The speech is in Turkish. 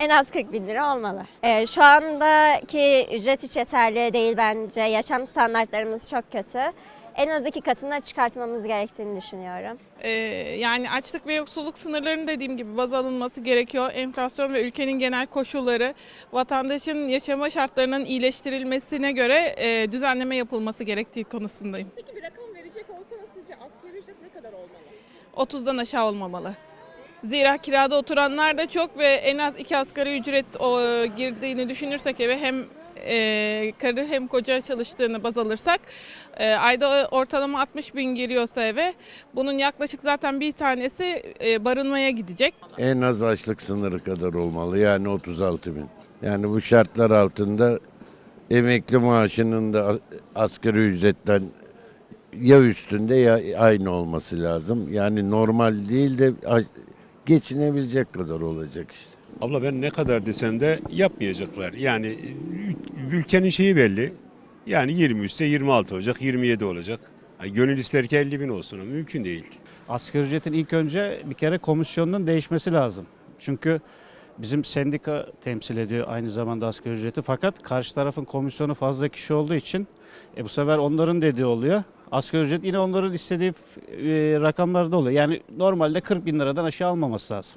En az 40 bin lira olmalı. Ee, şu andaki ücret hiç yeterli değil bence. Yaşam standartlarımız çok kötü. En az iki katına çıkartmamız gerektiğini düşünüyorum. Ee, yani açlık ve yoksulluk sınırlarının dediğim gibi baz alınması gerekiyor. Enflasyon ve ülkenin genel koşulları vatandaşın yaşama şartlarının iyileştirilmesine göre e, düzenleme yapılması gerektiği konusundayım. Peki bir rakam verecek olsanız sizce asgari ücret ne kadar olmalı? 30'dan aşağı olmamalı. Zira kirada oturanlar da çok ve en az iki asgari ücret o, girdiğini düşünürsek eve hem e, karı hem koca çalıştığını baz alırsak e, ayda ortalama 60 bin giriyorsa eve bunun yaklaşık zaten bir tanesi e, barınmaya gidecek. En az açlık sınırı kadar olmalı yani 36 bin. Yani bu şartlar altında emekli maaşının da asgari ücretten ya üstünde ya aynı olması lazım. Yani normal değil de geçinebilecek kadar olacak işte. Abla ben ne kadar desem de yapmayacaklar. Yani ül- ülkenin şeyi belli. Yani 23 ise 26 olacak, 27 olacak. Ay, gönül ister ki 50 bin olsun ama mümkün değil. Asgari ücretin ilk önce bir kere komisyonun değişmesi lazım. Çünkü bizim sendika temsil ediyor aynı zamanda asgari ücreti. Fakat karşı tarafın komisyonu fazla kişi olduğu için e, bu sefer onların dediği oluyor. Asgari ücret yine onların istediği e, rakamlarda oluyor. Yani normalde 40 bin liradan aşağı almaması lazım.